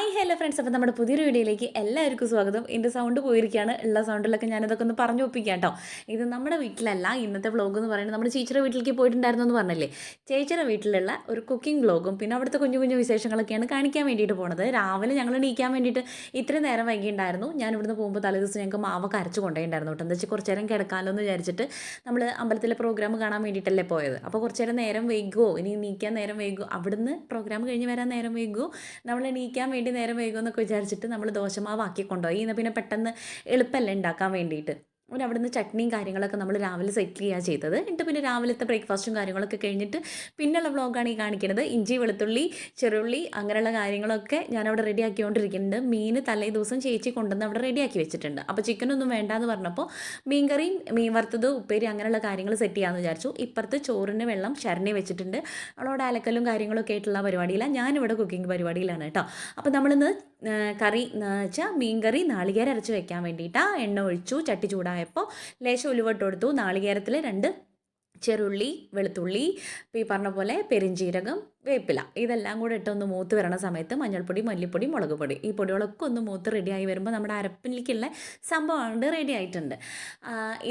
Hi hello friends അപ്പോൾ നമ്മുടെ പുതിയൊരു വീഡിയോയിലേക്ക് എല്ലാവർക്കും സ്വാഗതം. എന്റെ സൗണ്ട് പോയിരിക്കുകയാണ്. ഉള്ള സൗണ്ടിലൊക്കെ ഞാനിതൊക്കെ ഒന്ന് പറഞ്ഞു ഒപ്പിക്കാം കേട്ടോ. ഇത് നമ്മുടെ വീട്ടിലല്ല ഇന്നത്തെ വ്ളോഗ് എന്ന് പറയുന്നത് നമ്മുടെ ചേച്ചിയുടെ വീട്ടിലേക്ക് പോയിട്ടുണ്ടായിരുന്നു എന്ന് പറഞ്ഞല്ലേ? ചേച്ചിയുടെ വീട്ടിലുള്ള ഒരു കുക്കിംഗ് വ്ളോഗും പിന്നെ അവിടുത്തെ കുഞ്ഞു കുഞ്ഞു വിശേഷങ്ങളൊക്കെയാണ് കാണിക്കാൻ വേണ്ടിയിട്ട് പോണത്. രാവിലെ ഞങ്ങൾ നീക്കാൻ വേണ്ടിയിട്ട് ഇത്രയും നേരം വൈകിയിട്ടുണ്ടായിരുന്നു ഞാൻ ഇവിടുന്ന് പോകുമ്പോൾ തലേദിവസം ഞങ്ങൾക്ക് മാവ കരച്ച് കൊണ്ടുപോയിട്ടുണ്ടായിരുന്നു കേട്ടോ. എന്താ വെച്ചാൽ കുറച്ച് നേരം കിടക്കാമല്ലോ എന്ന് വിചാരിച്ചിട്ട് നമ്മൾ അമ്പലത്തിലെ പ്രോഗ്രാം കാണാൻ വേണ്ടിയിട്ടല്ലേ പോയത്. അപ്പോൾ കുറച്ച് നേരം നേരം വൈകുമോ ഇനി നീക്കാൻ നേരം വൈകുമോ അവിടുന്ന് പ്രോഗ്രാം കഴിഞ്ഞ് വരാൻ നേരം വൈകുമോ നമ്മൾ നീക്കാൻ വേണ്ടി നേരം വൈകുമെന്നൊക്കെ വിചാരിച്ചിട്ട് നമ്മൾ ദോശമാവാക്കി കൊണ്ടുപോയി. എന്നാൽ പിന്നെ പെട്ടെന്ന് എളുപ്പമല്ലേ ഉണ്ടാക്കാൻ വേണ്ടിയിട്ട്. പിന്നെ അവിടുന്ന് ചട്നിയും കാര്യങ്ങളൊക്കെ നമ്മൾ രാവിലെ സെറ്റ് ചെയ്യുക ചെയ്തത്. എന്നിട്ട് പിന്നെ രാവിലത്തെ ബ്രേക്ക്ഫാസ്റ്റും കാര്യങ്ങളൊക്കെ കഴിഞ്ഞിട്ട് പിന്നെയുള്ള വ്ളോഗാണ് ഈ കാണിക്കുന്നത് ഇഞ്ചി വെളുത്തുള്ളി ചെറുള്ളി അങ്ങനെയുള്ള കാര്യങ്ങളൊക്കെ ഞാൻ അവിടെ റെഡി ആക്കിക്കൊണ്ടിരിക്കുന്നുണ്ട്. മീൻ തലേ ദിവസം ചേച്ചി കൊണ്ടുവന്ന് അവിടെ റെഡിയാക്കി വെച്ചിട്ടുണ്ട്. അപ്പോൾ ചിക്കനൊന്നും വേണ്ടാന്ന് പറഞ്ഞപ്പോൾ മീൻ കറിയും മീൻ വറുത്തത് ഉപ്പേരി അങ്ങനെയുള്ള കാര്യങ്ങൾ സെറ്റ് ചെയ്യാമെന്ന് വിചാരിച്ചു. ഇപ്പുറത്ത് ചോറിന് വെള്ളം ശരണി വെച്ചിട്ടുണ്ട്. അവളോട് അലക്കലും കാര്യങ്ങളൊക്കെ ആയിട്ടുള്ള പരിപാടിയിലാണ് ഞാനിവിടെ കുക്കിംഗ് പരിപാടിയിലാണ് കേട്ടോ. അപ്പോൾ നമ്മളിന്ന് കറി എന്ന് വെച്ചാൽ മീൻ കറി നാളികേരം അരച്ച് വെക്കാൻ വേണ്ടിയിട്ടാണ് എണ്ണ ഒഴിച്ചു ചട്ടി ചൂടായപ്പോൾ ലേശം ഉലുവട്ട് കൊടുത്തു. നാളികേരത്തിൽ രണ്ട് ചെറുള്ളി വെളുത്തുള്ളി ഈ പറഞ്ഞ പോലെ പെരിഞ്ചീരകം വേപ്പില. ഇതെല്ലാം കൂടെ ഇട്ടൊന്ന് മൂത്ത് വരണ സമയത്ത് മഞ്ഞൾപ്പൊടി മല്ലിപ്പൊടി മുളക് പൊടി. ഈ പൊടികളൊക്കെ ഒന്ന് മൂത്ത് റെഡിയായി വരുമ്പോൾ നമ്മുടെ അരപ്പിലേക്കുള്ള സംഭവമാണ് റെഡി ആയിട്ടുണ്ട്.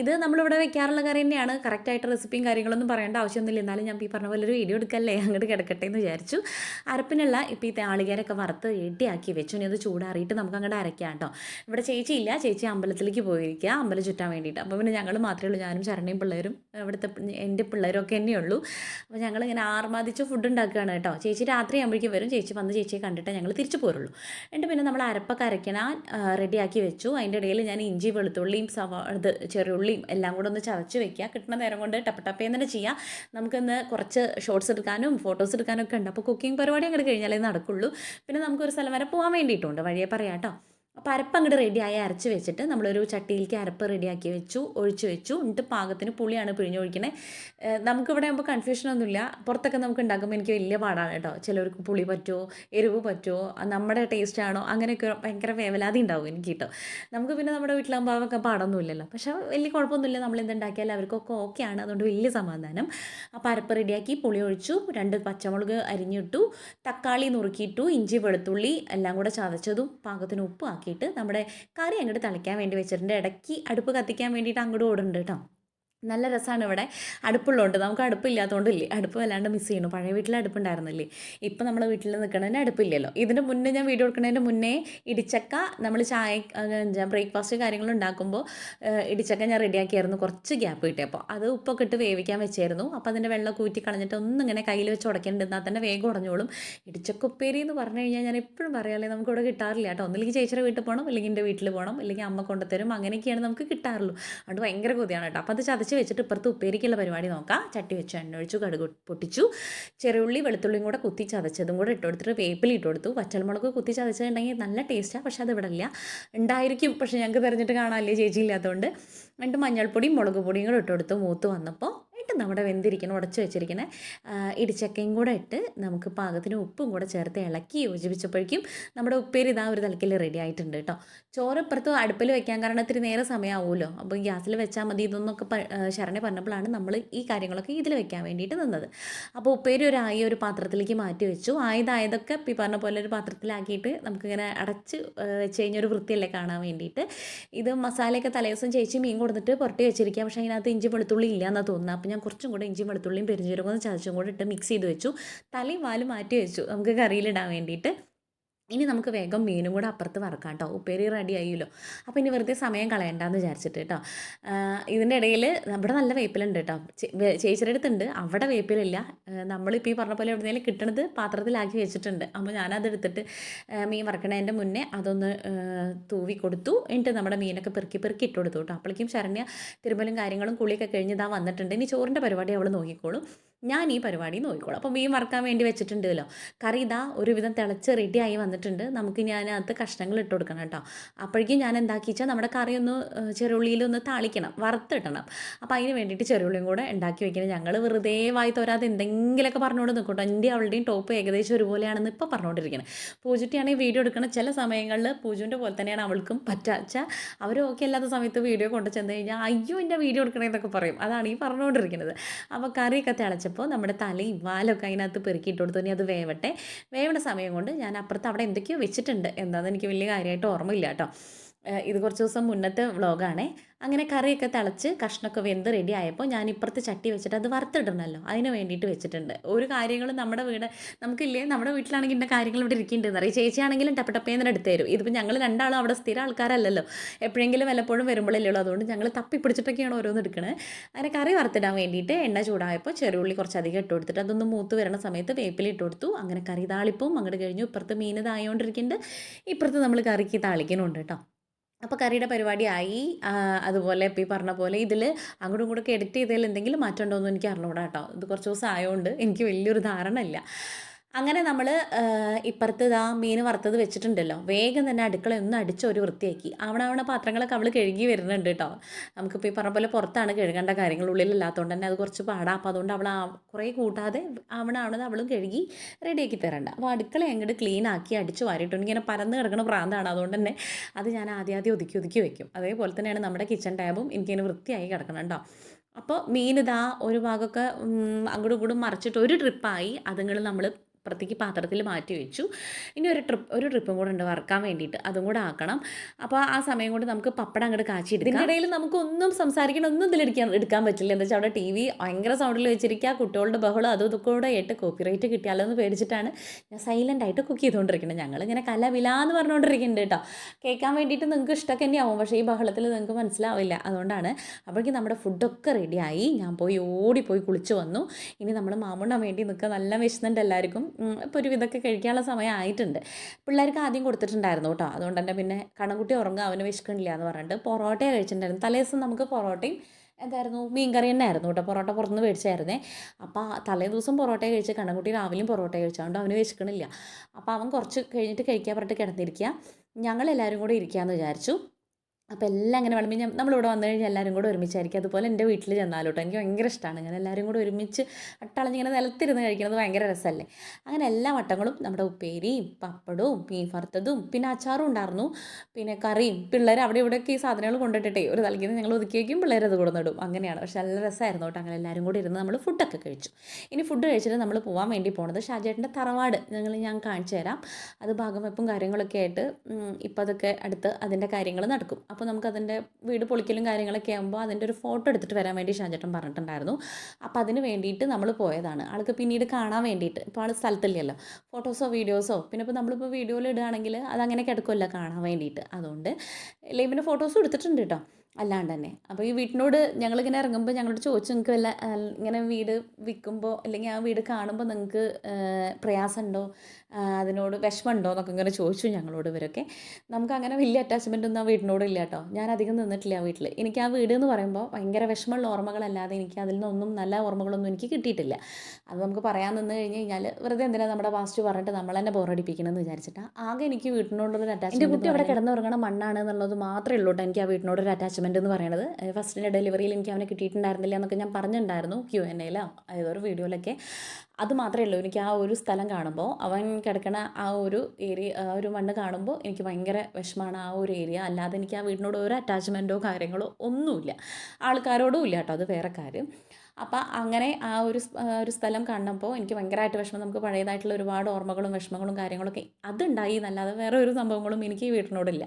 ഇത് നമ്മളിവിടെ വെക്കാറുള്ള കറി തന്നെയാണ്. കറക്റ്റായിട്ട് റെസിപ്പിയും കാര്യങ്ങളൊന്നും പറയേണ്ട ആവശ്യമൊന്നുമില്ല. എന്നാലും ഞാൻ ഈ പറഞ്ഞ പോലെ ഒരു വീഡിയോ എടുക്കല്ലേ? അങ്ങോട്ട് കിടക്കട്ടെ എന്ന് വിചാരിച്ചു. അരപ്പിനുള്ള ഇപ്പോൾ ഈ താളികാരൊക്കെ വറുത്ത് റെഡിയാക്കി വെച്ചു. ഇനി അത് ചൂടാറിയിട്ട് നമുക്ക് അങ്ങോട്ട് അരയ്ക്കാം കേട്ടോ ഇവിടെ ചേച്ചി ഇല്ല. ചേച്ചി അമ്പലത്തിലേക്ക് പോയിരിക്കുക അമ്പലം ചുറ്റാൻ വേണ്ടിയിട്ട്. അപ്പോൾ പിന്നെ ഞങ്ങൾ മാത്രമേ ഉള്ളൂ. ഞാനും ശരണയും പിള്ളേരും ഇവിടുത്തെ എന്റെ പിള്ളേരും ഒക്കെ തന്നെയുള്ളൂ. അപ്പോൾ ഞങ്ങൾ ഇങ്ങനെ ആർമാദിച്ച് ഫുഡ് ഉണ്ടാക്കുകയാണ് കേട്ടോ. ചേച്ചി രാത്രി ആകുമ്പോഴേക്കും വരും. ചേച്ചി വന്ന് ചേച്ചിയെ കണ്ടിട്ട് ഞങ്ങൾ തിരിച്ചു പോരുള്ളൂ. എന്നിട്ട് പിന്നെ നമ്മൾ അരപ്പൊക്കെ അരയ്ക്കണ റെഡിയാക്കി വെച്ചു. അതിന്റെ ഇടയിൽ ഞാൻ ഇഞ്ചി വെളുത്തുള്ളിയും സവ ഇത് ചെറിയുള്ളിയും എല്ലാം കൂടെ ഒന്ന് ചതച്ച് വെക്കുക. കിട്ടുന്ന നേരം കൊണ്ട് ടപ്പ ടപ്പേന്ന് തന്നെ ചെയ്യാം. നമുക്കിന്ന് കുറച്ച് ഷോർട്സ് എടുക്കാനും ഫോട്ടോസ് എടുക്കാനും ഒക്കെ ഉണ്ട്. അപ്പോൾ കുക്കിംഗ് പരിപാടി അങ്ങോട്ട് കഴിഞ്ഞാലേ നടക്കുള്ളൂ. പിന്നെ നമുക്കൊരു സ്ഥലം വരെ പോകാൻ വേണ്ടിയിട്ടുണ്ട്. വഴിയെ പറയാം കേട്ടോ. അപ്പോൾ അരപ്പ് അങ്ങോട്ട് റെഡിയായി അരച്ച് വെച്ചിട്ട് നമ്മളൊരു ചട്ടിയിലേക്ക് അരപ്പ് റെഡിയാക്കി വെച്ചു ഒഴിച്ച് വെച്ചു. എന്നിട്ട് പാകത്തിന് പുളിയാണ് പിഴിഞ്ഞൊഴിക്കണേ. നമുക്കിവിടെ ആകുമ്പോൾ കൺഫ്യൂഷനൊന്നുമില്ല പുറത്തൊക്കെ നമുക്ക് ഉണ്ടാക്കുമ്പോൾ എനിക്ക് വലിയ പാടാണ് കേട്ടോ. ചിലവർക്ക് പുളി പറ്റുമോ എരിവ് പറ്റുമോ നമ്മുടെ ടേസ്റ്റ് ആണോ അങ്ങനെയൊക്കെ ഭയങ്കര വേവലാതി ഉണ്ടാവും എനിക്ക് കേട്ടോ. നമുക്ക് പിന്നെ നമ്മുടെ വീട്ടിലാകുമ്പോൾ അവർക്ക് പാടൊന്നുമില്ലല്ലോ. പക്ഷേ വലിയ കുഴപ്പമൊന്നുമില്ല. നമ്മൾ എന്തുണ്ടാക്കിയാലും അവർക്കൊക്കെ ഓക്കെ ആണ്. അതുകൊണ്ട് വലിയ സമാധാനം. അപ്പോൾ അരപ്പ് റെഡിയാക്കി പുളി ഒഴിച്ചു. രണ്ട് പച്ചമുളക് അരിഞ്ഞിട്ടു. തക്കാളി നുറുക്കിയിട്ടു. ഇഞ്ചി വെളുത്തുള്ളി എല്ലാം കൂടെ ചതച്ചതും പാകത്തിന് ഉപ്പ് ആക്കിയിട്ട് നമ്മുടെ കറി അങ്ങോട്ട് തളിക്കാൻ വേണ്ടി വെച്ചിട്ടുണ്ട്. ഇടയ്ക്ക് അടുപ്പ് കത്തിക്കാൻ വേണ്ടിയിട്ട് അങ്ങോട്ട് ഓടുന്നുണ്ട് കേട്ടോ. നല്ല രസമാണ് ഇവിടെ. അടുപ്പുള്ളതുകൊണ്ട് നമുക്ക് അടുപ്പില്ലാത്തതുകൊണ്ട് ഇല്ലേ അടുപ്പ് വല്ലാണ്ട് മിസ് ചെയ്യണം. പഴയ വീട്ടിൽ അടുപ്പുണ്ടായിരുന്നില്ലേ? ഇപ്പം നമ്മുടെ വീട്ടിൽ നിൽക്കണതിന് അടുപ്പില്ലല്ലോ. ഇതിന് മുന്നേ ഞാൻ വീഡിയോ എടുക്കുന്നതിന്റെ മുന്നേ ഇടിച്ചക്ക നമ്മൾ ചായ ബ്രേക്ക്ഫാസ്റ്റ് കാര്യങ്ങൾ ഉണ്ടാക്കുമ്പോൾ ഇടിച്ചക്ക ഞാൻ റെഡിയാക്കിയായിരുന്നു കുറച്ച് ഗ്യാപ്പ് കിട്ടിയപ്പോൾ അത് ഉപ്പൊക്കെ ഇട്ട് വേവിക്കാൻ വെച്ചായിരുന്നു. അപ്പോൾ അതിന്റെ വെള്ളം കൂറ്റി കളഞ്ഞിട്ട് ഒന്നും ഇങ്ങനെ കയ്യിൽ വെച്ച് ഉടക്കേണ്ടത് എന്നാൽ തന്നെ വേഗം ഉടഞ്ഞോളും. ഇടിച്ചക്ക ഉപ്പേരി എന്ന് പറഞ്ഞു കഴിഞ്ഞാൽ ഞാൻ എപ്പോഴും പറയാല്ലേ നമുക്ക് ഇവിടെ കിട്ടാറില്ല കേട്ടോ. ഒന്നില്ലെങ്കിൽ ചേച്ചിയുടെ വീട്ടിൽ പോകണം അല്ലെങ്കിൽ എന്റെ വീട്ടിൽ പോകണം അല്ലെങ്കിൽ അമ്മ കൊണ്ടുത്തരും അങ്ങനെയൊക്കെയാണ് നമുക്ക് കിട്ടാറുള്ളൂ. അതുകൊണ്ട് ഭയങ്കര കൊതിയാണ് കേട്ടോ. അപ്പോൾ അത് ചതച്ച് വെച്ചിട്ട് ഇപ്പുറത്ത് ഉപ്പേരിക്കുള്ള പരിപാടി നോക്കാം. ചട്ടി വെച്ച് എണ്ണ ഒഴിച്ചു കടുക് പൊട്ടിച്ചു. ചെറുള്ളി വെളുത്തുള്ളിയും കൂടെ കുത്തി ചതച്ചതും കൂടെ ഇട്ട് കൊടുത്തിട്ട് വേപ്പിൽ ഇട്ട് കൊടുത്തു. പച്ചമുളക് കുത്തി ചതച്ചിട്ടുണ്ടെങ്കിൽ നല്ല ടേസ്റ്റാണ് പക്ഷേ അത് ഇവിടെ ഇല്ല ഉണ്ടായിരിക്കും പക്ഷേ ഞങ്ങൾക്ക് തിരഞ്ഞിട്ട് കാണാനല്ലേ ചേച്ചി ഇല്ലാത്തതുകൊണ്ട് എന്നിട്ട് മഞ്ഞൾപ്പൊടിയും മുളക് പൊടിയും കൂടെ ഇട്ട് കൊടുത്തു. മൂത്ത് വന്നപ്പോൾ നമ്മുടെ വെന്തിരിക്കുന്ന ഉടച്ച് വെച്ചിരിക്കുന്ന ഇടിച്ചക്കയും കൂടെ ഇട്ട് നമുക്ക് പാകത്തിന് ഉപ്പും കൂടെ ചേർത്ത് ഇളക്കി യോജിപ്പിച്ചപ്പോഴേക്കും നമ്മുടെ ഉപ്പേരി ഇതാ ഒരു തലക്കിൽ റെഡി ആയിട്ടുണ്ട് കേട്ടോ. ചോറ് ഇപ്പുറത്ത് അടുപ്പിൽ വെക്കാൻ കാരണം ഇത്തിരി നേരെ സമയമാവുമല്ലോ അപ്പോൾ ഗ്യാസിൽ വെച്ചാൽ മതി ഇതൊന്നൊക്കെ ശരണ പറഞ്ഞപ്പോഴാണ് നമ്മൾ ഈ കാര്യങ്ങളൊക്കെ ഇതിൽ വെക്കാൻ വേണ്ടിയിട്ട് നിന്നത്. അപ്പോൾ ഉപ്പേരി ഒരു ആയി ഒരു പാത്രത്തിലേക്ക് മാറ്റി വെച്ചു. ആയതായതൊക്കെ ഈ പറഞ്ഞ പോലെ ഒരു പാത്രത്തിലാക്കിയിട്ട് നമുക്കിങ്ങനെ അടച്ച് വെച്ച് കഴിഞ്ഞാൽ ഒരു വൃത്തിയല്ലേ കാണാൻ വേണ്ടിയിട്ട്. ഇത് മസാലയൊക്കെ തലേദിവസം ചേച്ചി മീൻ കൊടുത്തിട്ട് പുരട്ടി വെച്ചിരിക്കുക പക്ഷേ അതിനകത്ത് ഇഞ്ചി വെളുത്തുള്ളി ഇല്ല എന്നാണ് തോന്നുന്നത് അപ്പോൾ ഞാൻ കുറച്ചും കൂടെ ഇഞ്ചിയും വെളുത്തുള്ളിയും പെരിഞ്ചീരകം ഒന്ന് ചതച്ചും കൂടെ ഇട്ട് മിക്സ് ചെയ്ത് വെച്ചു. തലയും വാലും മാറ്റി വെച്ചു. നമുക്ക് കറിയിലിടാൻ വേണ്ടിയിട്ട് ഇനി നമുക്ക് വേഗം മീനും കൂടെ അപ്പുറത്ത് വറക്കാം കേട്ടോ. ഉപ്പേരി റെഡി ആയില്ലോ. അപ്പോൾ ഇനി വെറുതെ സമയം കളയണ്ടെന്ന് വിചാരിച്ചിട്ട് കേട്ടോ. ഇതിന്റെ ഇടയിൽ ഇവിടെ നല്ല വേപ്പിലുണ്ട് കേട്ടോ. ചേച്ചിയുടെ അടുത്തുണ്ട്. അവിടെ വേപ്പിലില്ല. നമ്മളിപ്പോൾ ഈ പറഞ്ഞ പോലെ എവിടെയെങ്കിലും കിട്ടണത് പാത്രത്തിലാക്കി വെച്ചിട്ടുണ്ട്. അപ്പോൾ ഞാനത് എടുത്തിട്ട് മീൻ വറക്കണതിന്റെ മുന്നേ അതൊന്ന് തൂവി കൊടുത്തു. എന്നിട്ട് നമ്മുടെ മീനൊക്കെ പെറുക്കി പെറുക്കി ഇട്ട് കൊടുത്തു കേട്ടോ. അപ്പോഴേക്കും ശരണ്യ തിരുമലും കാര്യങ്ങളും കുളിയൊക്കെ കഴിഞ്ഞ് ഇതാ വന്നിട്ടുണ്ട്. ഇനി ചോറിന്റെ പരിപാടി അവൾ നോക്കിക്കോളും. ഞാൻ ഈ പരിപാടി നോക്കിക്കോളാം. അപ്പോൾ മീൻ വറുക്കാൻ വേണ്ടി വെച്ചിട്ടുണ്ടല്ലോ. കറി ഇതാ ഒരുവിധം തിളച്ച് റെഡിയായി വന്നിട്ടുണ്ട്. നമുക്ക് ഞാൻ അതിനകത്ത് കഷ്ണങ്ങൾ ഇട്ട് കൊടുക്കണം കേട്ടോ. അപ്പോഴേക്കും ഞാൻ എന്താക്കി വെച്ചാൽ നമ്മുടെ കറി ഒന്ന് ചെറുള്ളിയിലൊന്ന് താളിക്കണം. വറുത്തിടണം. അപ്പോൾ അതിന് വേണ്ടിയിട്ട് ചെറുള്ളിയും കൂടെ ഉണ്ടാക്കി വെക്കണം. ഞങ്ങൾ വെറുതെ വായി തോരാതെ എന്തെങ്കിലുമൊക്കെ പറഞ്ഞുകൊണ്ട് നിൽക്കട്ടോ കേട്ടോ. എന്റെ അവളുടെയും ടോപ്പ് ഏകദേശം ഒരുപോലെയാണെന്ന് ഇപ്പോൾ പറഞ്ഞുകൊണ്ടിരിക്കുന്നത് പൂജുട്ടിയാണെങ്കിൽ വീഡിയോ എടുക്കണം ചില സമയങ്ങളിൽ പൂജുവിന്റെ പോലെ തന്നെയാണ് അവൾക്കും പറ്റാച്ച അവർ ഓക്കെ അല്ലാത്ത സമയത്ത് വീഡിയോ കൊണ്ടു ചെന്ന് കഴിഞ്ഞാൽ അയ്യോ എന്റെ വീഡിയോ എടുക്കണമെന്നൊക്കെ പറയും. അതാണ് ഈ പറഞ്ഞുകൊണ്ടിരിക്കുന്നത്. അപ്പോൾ കറിയൊക്കെ തിളച്ചപ്പോൾ തിളച്ചപ്പോൾ നമ്മുടെ തലയും വാലൊക്കെ അതിനകത്ത് പെറുക്കിയിട്ട് കൊടുത്തു ഇനി അത് വേവട്ടെ. വേവണ സമയം കൊണ്ട് ഞാൻ അപ്പുറത്ത് അവിടെ എന്തൊക്കെയോ വെച്ചിട്ടുണ്ട്. എന്താണെന്ന് എനിക്ക് വലിയ കാര്യമായിട്ട് ഓർമ്മയില്ല കേട്ടോ. ഇത് കുറച്ച് ദിവസം മുന്നത്തെ വ്ളോഗാണേ. അങ്ങനെ കറിയൊക്കെ തിളച്ച് കഷ്ണമൊക്കെ വെന്ത് റെഡി ആയപ്പോൾ ഞാൻ ഇപ്പുറത്ത് ചട്ടി വെച്ചിട്ട് അത് വറുത്തിടണമല്ലോ അതിന് വേണ്ടിയിട്ട് വെച്ചിട്ടുണ്ട്. ഒരു കാര്യങ്ങളും നമ്മുടെ വീട് നമുക്കില്ലേ? നമ്മുടെ വീട്ടിലാണെങ്കിൽ ഇന്ന കാര്യങ്ങൾ ഇവിടെ ഇരിക്കുന്നുണ്ടെന്ന് അറിയാം. ചേച്ചിയാണെങ്കിലും ടപ്പട്ടപ്പേന്ന് എടുത്ത് തരും. ഇതിപ്പോൾ ഞങ്ങൾ രണ്ടാളും അവിടെ സ്ഥിര ആൾക്കാരല്ലല്ലോ. എപ്പോഴെങ്കിലും വല്ലപ്പോഴും വരുമ്പോഴല്ലേ ഉള്ളൂ. അതുകൊണ്ട് ഞങ്ങൾ തപ്പി പിടിച്ചിട്ടൊക്കെയാണ് ഓരോന്ന് എടുക്കണത് അങ്ങനെ കറി വറുത്തിടാൻ വേണ്ടിയിട്ട് എണ്ണ ചൂടായപ്പോൾ ചെറുള്ളി കുറച്ച് അധികം ഇട്ട് കൊടുത്തിട്ട് അതൊന്ന് മൂത്ത് വരുന്ന സമയത്ത് വേപ്പില ഇട്ട് കൊടുത്തു. അങ്ങനെ കറി താളിപ്പും അങ്ങോട്ട് കഴിഞ്ഞു. ഇപ്പുറത്ത് മീൻ ഇതായോണ്ടിരിക്കുന്നുണ്ട്. ഇപ്പുറത്ത് നമ്മൾ കറിക്ക് താളിക്കുന്നുണ്ട് കേട്ടോ. അപ്പോൾ കറിയുടെ പരിപാടിയായി അതുപോലെ ഇപ്പോൾ ഈ പറഞ്ഞ പോലെ ഇതിൽ അങ്ങോട്ടും ഇങ്ങോട്ടൊക്കെ എഡിറ്റ് ചെയ്തതിൽ എന്തെങ്കിലും മാറ്റം എന്ന് എനിക്ക് അറിഞ്ഞൂടാ കേട്ടോ ഇത് കുറച്ച് ദിവസം ആയതുകൊണ്ട് എനിക്ക് വലിയൊരു ധാരണ ഇല്ല. അങ്ങനെ നമ്മൾ ഇപ്പുറത്ത് ഇതാ മീൻ വറുത്തത് വെച്ചിട്ടുണ്ടല്ലോ. വേഗം തന്നെ അടുക്കള ഒന്ന് അടിച്ച് ഒരു വൃത്തിയാക്കി. അവണവണ പാത്രങ്ങളൊക്കെ അവൾ കഴുകി വരുന്നുണ്ട് കേട്ടോ നമുക്കിപ്പോൾ ഈ പറഞ്ഞ പോലെ പുറത്താണ് കഴുകേണ്ട കാര്യങ്ങൾ ഉള്ളിലില്ലാത്തതുകൊണ്ട് തന്നെ അത് കുറച്ച് പാടാം. അപ്പോൾ അതുകൊണ്ട് അവൾ കുറേ കൂട്ടാതെ അവിടെ അവളും കഴുകി റെഡിയാക്കി തരണ്ട. അപ്പോൾ അടുക്കള അങ്ങോട്ട് ക്ലീൻ ആക്കി അടിച്ച് വാരിയിട്ടുണ്ട്. ഇങ്ങനെ പരന്ന് കിടക്കുന്ന പ്രാന്താണ്. അതുകൊണ്ട് തന്നെ അത് ഞാൻ ആദ്യം ആദ്യം ഒതുക്കി ഒതുക്കി വയ്ക്കും അതേപോലെ തന്നെയാണ് നമ്മുടെ കിച്ചൺ ടാബും എനിക്കിങ്ങനെ വൃത്തിയായി കിടക്കണം കേട്ടോ അപ്പോൾ മീൻ ഇതാ ഒരു ഭാഗമൊക്കെ അങ്ങോട്ടും ഇങ്ങോട്ടും മറിച്ചിട്ട് ഒരു ട്രിപ്പായി അതുങ്ങൾ നമ്മൾ അപ്പുറത്തേക്ക് പാത്രത്തിൽ മാറ്റി വെച്ചു. ഇനി ഒരു ട്രിപ്പ് ഒരു ട്രിപ്പും കൂടെ ഉണ്ട് വറക്കാൻ വേണ്ടിയിട്ട്. അതും കൂടെ ആക്കണം. അപ്പോൾ ആ സമയം കൊണ്ട് നമുക്ക് പപ്പടം അങ്ങോട്ട് കാച്ചി എടുക്കാം ഇടയിൽ നമുക്കൊന്നും സംസാരിക്കണം ഒന്നും ഇതിലെടുക്കാൻ എടുക്കാൻ പറ്റില്ല. എന്താ വെച്ചാൽ അവിടെ ടി വി ഭയങ്കര സൗണ്ടിൽ വെച്ചിരിക്കുക. കുട്ടികളുടെ ബഹളം അതും ഇതൊക്കെ കൂടെ ആയിട്ട് കോപ്പിറൈറ്റ് കിട്ടിയാലോ എന്ന് പേടിച്ചിട്ടാണ് ഞാൻ സൈലന്റ് ആയിട്ട് കുക്ക് ചെയ്തുകൊണ്ടിരിക്കുന്നത് ഞങ്ങൾ ഇങ്ങനെ കലവിലാന്ന് പറഞ്ഞുകൊണ്ടിരിക്കുന്നുണ്ട് കേട്ടോ. കേൾക്കാൻ വേണ്ടിയിട്ട് നിങ്ങൾക്ക് ഇഷ്ടമൊക്കെ തന്നെയാവും. പക്ഷേ ഈ ബഹളത്തിൽ നിങ്ങൾക്ക് മനസ്സിലാവില്ല. അതുകൊണ്ടാണ് അപ്പോഴേക്കും നമ്മുടെ ഫുഡൊക്കെ റെഡിയായി ഞാൻ പോയി ഓടിപ്പോയി കുളിച്ച് വന്നു. ഇനി നമ്മൾ മാമുണ്ണാൻ വേണ്ടി നിൽക്കുക നല്ല വിശന്നുണ്ട് എല്ലാവർക്കും. ഇപ്പോൾ ഒരു ഇതൊക്കെ കഴിക്കാനുള്ള സമയം ആയിട്ടുണ്ട്. പിള്ളേർക്ക് ആദ്യം കൊടുത്തിട്ടുണ്ടായിരുന്നു കേട്ടോ. അതുകൊണ്ട് തന്നെ പിന്നെ കണ്ണൻകുട്ടി ഉറങ്ങുക അവന് വിശക്കണില്ല എന്ന് പറഞ്ഞിട്ട് പൊറോട്ട കഴിച്ചിട്ടുണ്ടായിരുന്നു തലേദിവസം നമുക്ക് പൊറോട്ടയും എന്തായിരുന്നു മീൻ കറി തന്നെ ആയിരുന്നു കേട്ടോ. പൊറോട്ട പുറത്തുനിന്ന് മേടിച്ചായിരുന്നേ. അപ്പോൾ തലേ ദിവസം പൊറോട്ട കഴിച്ച് കണ്ണൻകുട്ടി രാവിലെയും പൊറോട്ട കഴിച്ചതുകൊണ്ട് അവന് വിശക്കണില്ല അപ്പോൾ അവൻ കുറച്ച് കഴിഞ്ഞിട്ട് കഴിക്കാൻ പറഞ്ഞിട്ട് കിടന്നിരിക്കുക. ഞങ്ങളെല്ലാവരും കൂടെ ഇരിക്കാമെന്ന് വിചാരിച്ചു. അപ്പോൾ എല്ലാം അങ്ങനെ വിളമ്പി ഞാൻ നമ്മളിവിടെ വന്നു കഴിഞ്ഞാൽ എല്ലാവരും കൂടെ ഒരുമിച്ചായിരിക്കും. അതുപോലെ എന്റെ വീട്ടിൽ ചെന്നാലും എനിക്ക് ഭയങ്കര ഇഷ്ടമാണ് ഇങ്ങനെ എല്ലാവരും കൂടെ ഒരുമിച്ച് അട്ടളഞ്ഞിങ്ങനെ നിലത്തിരുന്ന് കഴിക്കുന്നത് ഭയങ്കര രസമല്ലേ? അങ്ങനെ എല്ലാ വട്ടങ്ങളും നമ്മുടെ ഉപ്പേരിയും പപ്പടവും മീൻ വറുത്തതും പിന്നെ അച്ചാറും ഉണ്ടായിരുന്നു. പിന്നെ കറിയും. പിള്ളേർ അവിടെ ഇവിടെയൊക്കെ ഈ സാധനങ്ങൾ കൊണ്ടിട്ടിട്ടേ ഒരു തലക്കിന്ന് ഞങ്ങൾ ഒതുക്കി വയ്ക്കും. പിള്ളേർ അത് കൊടുന്നിടും അങ്ങനെയാണ്. പക്ഷേ നല്ല രസമായിരുന്നു കേട്ടോ അങ്ങനെ എല്ലാവരും കൂടി ഇരുന്ന് നമ്മൾ ഫുഡൊക്കെ കഴിച്ചു. ഇനി ഫുഡ് കഴിച്ചിട്ട് നമ്മൾ പോകാൻ വേണ്ടി പോണത് ഷാജേട്ടന്റെ തറവാട്. ഞങ്ങൾ ഞാൻ കാണിച്ചു തരാം. അത് ഭാഗം വെപ്പും കാര്യങ്ങളൊക്കെ ആയിട്ട് ഇപ്പോൾ അതൊക്കെ അടുത്ത് അതിന്റെ കാര്യങ്ങൾ നടക്കും. അപ്പോൾ നമുക്ക് അതിന്റെ വീട് പൊളിക്കലും കാര്യങ്ങളൊക്കെ ആകുമ്പോൾ അതിന്റെ ഒരു ഫോട്ടോ എടുത്തിട്ട് വരാൻ വേണ്ടി ഷാജേട്ടൻ പറഞ്ഞിട്ടുണ്ടായിരുന്നു. അപ്പോൾ അതിന് വേണ്ടിയിട്ട് നമ്മൾ പോയതാണ്. ആൾക്ക് പിന്നീട് കാണാൻ വേണ്ടിയിട്ട് ഇപ്പോൾ ആൾ സ്ഥലത്തില്ലല്ലോ. ഫോട്ടോസോ വീഡിയോസോ പിന്നെ ഇപ്പോൾ നമ്മളിപ്പോൾ വീഡിയോയിൽ ഇടുകയാണെങ്കിൽ അതങ്ങനെ കിടക്കുമല്ലോ കാണാൻ വേണ്ടിയിട്ട്. അതുകൊണ്ട് ലൈമിന്റെ ഫോട്ടോസും എടുത്തിട്ടുണ്ട് കേട്ടോ അല്ലാണ്ട് തന്നെ അപ്പോൾ ഈ വീട്ടിനോട് ഞങ്ങളിങ്ങനെ ഇറങ്ങുമ്പോൾ ഞങ്ങളോട് ചോദിച്ചു നിങ്ങൾക്ക് വല്ല ഇങ്ങനെ വീട് വിൽക്കുമ്പോൾ അല്ലെങ്കിൽ ആ വീട് കാണുമ്പോൾ നിങ്ങൾക്ക് പ്രയാസമുണ്ടോ? അതിനോട് വിഷമമുണ്ടോ? എന്നൊക്കെ ഇങ്ങനെ ചോദിച്ചു ഞങ്ങളോട് ഇവരൊക്കെ. നമുക്ക് അങ്ങനെ വലിയ അറ്റാച്ച്മെന്റ് ഒന്നും ആ വീടിനോട് ഇല്ല കേട്ടോ ഞാൻ അധികം നിന്നിട്ടില്ല ആ വീട്ടിൽ എനിക്ക് ആ വീട് എന്ന് പറയുമ്പോൾ ഭയങ്കര വിഷമമുള്ള ഓർമ്മകളല്ലാതെ എനിക്ക് അതിൽ നിന്നൊന്നും നല്ല ഓർമ്മകളൊന്നും എനിക്ക് കിട്ടിയിട്ടില്ല. അത് നമുക്ക് പറയാൻ നിന്ന് കഴിഞ്ഞ് കഴിഞ്ഞാൽ വെറുതെ എന്തിനാണ് നമ്മുടെ പാസ്റ്റ് പറഞ്ഞിട്ട് നമ്മൾ തന്നെ ബോറടിപ്പിക്കണമെന്ന് വിചാരിച്ചിട്ട്. ആകെ എനിക്ക് വീട്ടിനോടുള്ളൊരു അറ്റാച്ച്മെന്റ് എന്റെ കുട്ടി അവിടെ കിടന്നുറങ്ങണ മണ്ണാണ് എന്നുള്ളത് മാത്രമേ ഉള്ളൂ കേട്ടോ എനിക്ക് ആ വീട്ടിനോടൊരു അറ്റാച്ച്മെന്റ് എന്ന് പറയുന്നത് ഫസ്റ്റിന്റെ ഡെലിവറിയിൽ എനിക്ക് അവനെ കിട്ടിയിട്ടുണ്ടായിരുന്നില്ല എന്നൊക്കെ ഞാൻ പറഞ്ഞിട്ടുണ്ടായിരുന്നു ക്യു എൻ എയിലോ ഏതൊരു വീഡിയോയിലൊക്കെ അത് മാത്രമേ ഉള്ളൂ എനിക്ക് ആ ഒരു സ്ഥലം കാണുമ്പോൾ അവൻ കിടക്കണ ആ ഒരു ഏരിയ ആ ഒരു മണ്ണ് കാണുമ്പോൾ എനിക്ക് ഭയങ്കര വിഷമമാണ് ആ ഒരു ഏരിയ. അല്ലാതെ എനിക്ക് ആ വീടിനോട് ഒരു അറ്റാച്ച്മെന്റോ കാര്യങ്ങളോ ഒന്നുമില്ല. ആൾക്കാരോടും ഇല്ല കേട്ടോ അത് വേറെ കാര്യം. അപ്പം അങ്ങനെ ആ ഒരു ഒരു സ്ഥലം കണ്ടപ്പോൾ എനിക്ക് ഭയങ്കരമായിട്ട് വിഷമം. നമുക്ക് പഴയതായിട്ടുള്ള ഒരുപാട് ഓർമ്മകളും വിഷമങ്ങളും കാര്യങ്ങളൊക്കെ അതുണ്ടായി എന്നല്ലാതെ വേറെ ഒരു സംഭവങ്ങളും എനിക്ക് ഈ വീട്ടിനോടില്ല.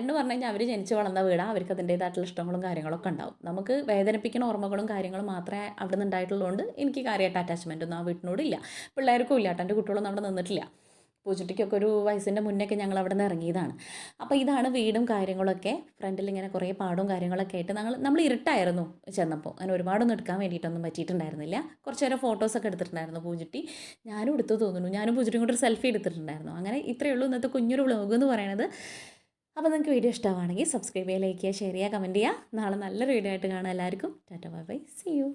എന്ന് പറഞ്ഞു കഴിഞ്ഞാൽ അവർ ജനിച്ചു വളർന്ന വീടാണ് അവർക്ക് അതിന്റേതായിട്ടുള്ള ഇഷ്ടങ്ങളും കാര്യങ്ങളൊക്കെ ഉണ്ടാവും. നമുക്ക് വേദനിപ്പിക്കുന്ന ഓർമ്മകളും കാര്യങ്ങളും മാത്രമേ അവിടെ നിന്ന് ഉണ്ടായിട്ടുള്ളതുകൊണ്ട് എനിക്ക് കാര്യമായിട്ട് അറ്റാച്ച്മെന്റ് ഒന്നും ആ വീട്ടിനോടില്ല. പിള്ളേർക്കും ഇല്ല എന്റെ കുട്ടികളൊന്നും അവിടെ നിന്നിട്ടില്ല. പൂച്ചട്ടിക്കൊക്കെ ഒരു വയസ്സിന്റെ മുന്നൊക്കെ ഞങ്ങൾ അവിടെ നിന്ന് ഇറങ്ങിയതാണ്. അപ്പോൾ ഇതാണ് വീടും കാര്യങ്ങളൊക്കെ. ഫ്രണ്ടിൽ ഇങ്ങനെ കുറേ പാടും കാര്യങ്ങളൊക്കെ ആയിട്ട് ഞങ്ങൾ നമ്മൾ ഇരുട്ടായിരുന്നു ചെന്നപ്പോൾ. അങ്ങനെ ഒരുപാടൊന്നും എടുക്കാൻ വേണ്ടിയിട്ടൊന്നും പറ്റിയിട്ടുണ്ടായിരുന്നില്ല. കുറച്ച് നേരം ഫോട്ടോസൊക്കെ എടുത്തിട്ടുണ്ടായിരുന്നു പൂജട്ടി ഞാനും എടുത്തു തോന്നുന്നു. ഞാനും പൂജട്ടിയും കൂടെ ഒരു സെൽഫി എടുത്തിട്ടുണ്ടായിരുന്നു. അങ്ങനെ ഇത്രയേ ഉള്ളൂ ഇന്നത്തെ കുഞ്ഞൊരു വ്ളോഗ് എന്ന് പറയുന്നത് അപ്പോൾ നിങ്ങൾക്ക് വീഡിയോ ഇഷ്ടമാണെങ്കിൽ സബ്സ്ക്രൈബ് ചെയ്യുക ലൈക്ക് ചെയ്യുക ഷെയർ ചെയ്യുക കമന്റ് ചെയ്യുക. നാളെ നല്ലൊരു വീഡിയോ ആയിട്ട് കാണാം എല്ലാവർക്കും. Tata bye bye. See you